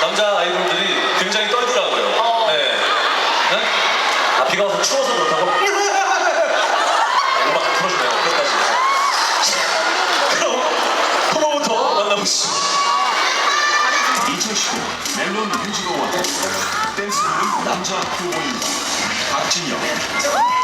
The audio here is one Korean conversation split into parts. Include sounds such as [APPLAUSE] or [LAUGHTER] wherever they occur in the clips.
남자 아이돌들이 굉장히 떨더라고요. 어. 네. 네? 아 비가 와서 추워서 그렇다고? 아, [LAUGHS] 음악 안 틀어주네요. 끝까지. [LAUGHS] 그럼 토모부터 만나보시죠. 2015 멜론 뮤직 어워드 댄스 부분 남자 후보입니다. 박진영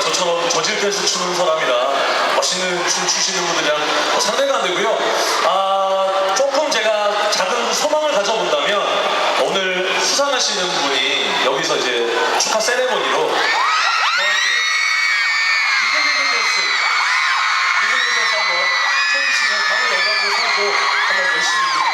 저처럼 저질 댄스 추는 사람이랑 멋있는 춤 추시는 분들이랑 뭐 상대가 안 되고요. 아 조금 제가 작은 소망을 가져본다면 오늘 수상 하시는 분이 여기서 이제 축하 세레모니로. 리듬리듬 댄스. 리듬리듬 댄스 한번 쳐주시면 강을 영광으로 삼고 한번 열심히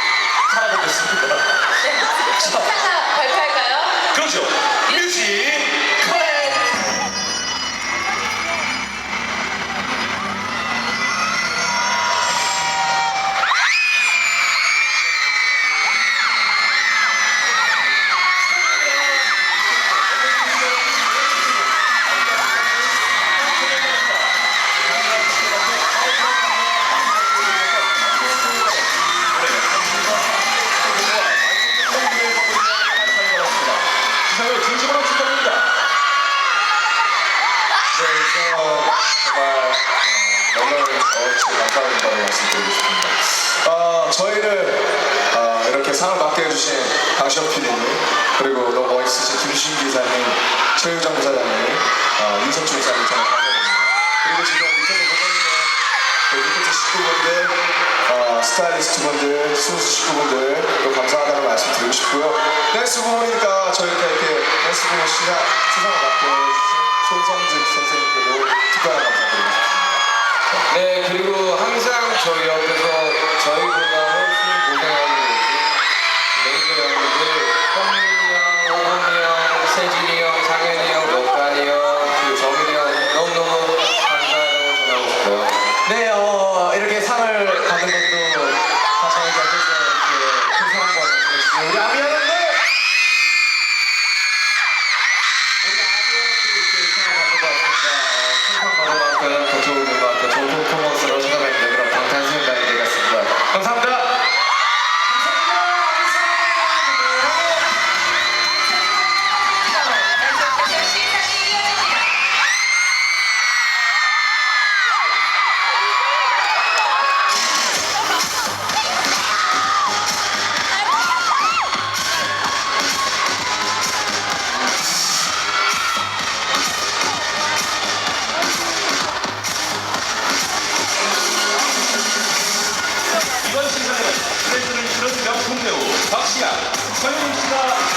정말 어, 멜론 어워치 감사드린다고 말씀드리고 싶습니다. 어, 저희를 어, 이렇게 상을 받게 해주신 강시영 PD님 그리고 너무 멋있으신 김신 기사님, 최유정 부사장님, 어, 윤석준 기사님 정말 감사드립니다. 그리고 지금 밑에서 보고 있는 그 밑에 식구분들, 어, 스타일리스트 분들, 순수 식구분들 또 감사하다는 말씀 드리고 싶고요. 댄스 부모니까 저희가 이렇게 댄스 부모 시상, 수상을 받게 해주신 손성직 선생님께도 특별 배우 박시아, 서윤 씨가